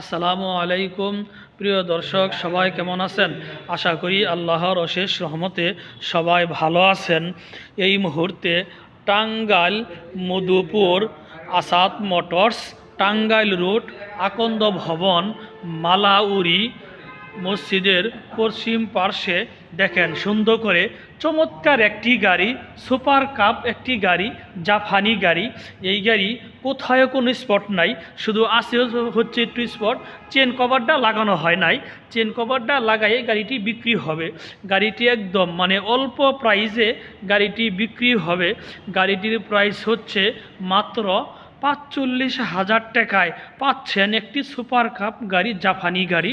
আসসালামু আলাইকুম। প্রিয় দর্শক, সবাই কেমন আছেন? আশা করি আল্লাহর অশেষ রহমতে সবাই ভালো আছেন। এই মুহূর্তে টাঙ্গাইল মধুপুর আসাদ মোটরস টাঙ্গাইল রুট আকন্দ ভবন মালাউরি মসজিদের পশ্চিম পার্শ্বে দেখেন, সুন্দর করে চমৎকার একটি গাড়ি, সুপার কাপ একটি গাড়ি জাফানি গাড়ি। এই গাড়ি কোথায় কোনো স্পট নাই, শুধু আছে হচ্ছে একটু স্পট, চেন কভারটা লাগানো হয় নাই। চেন কভারটা লাগাই গাড়িটি বিক্রি হবে। গাড়িটি একদম মানে অল্প প্রাইসে গাড়িটি বিক্রি হবে। গাড়িটির প্রাইস হচ্ছে মাত্র পাঁচচল্লিশ হাজার টাকায় পাচ্ছেন একটি সুপার কাপ গাড়ি জাফানি গাড়ি।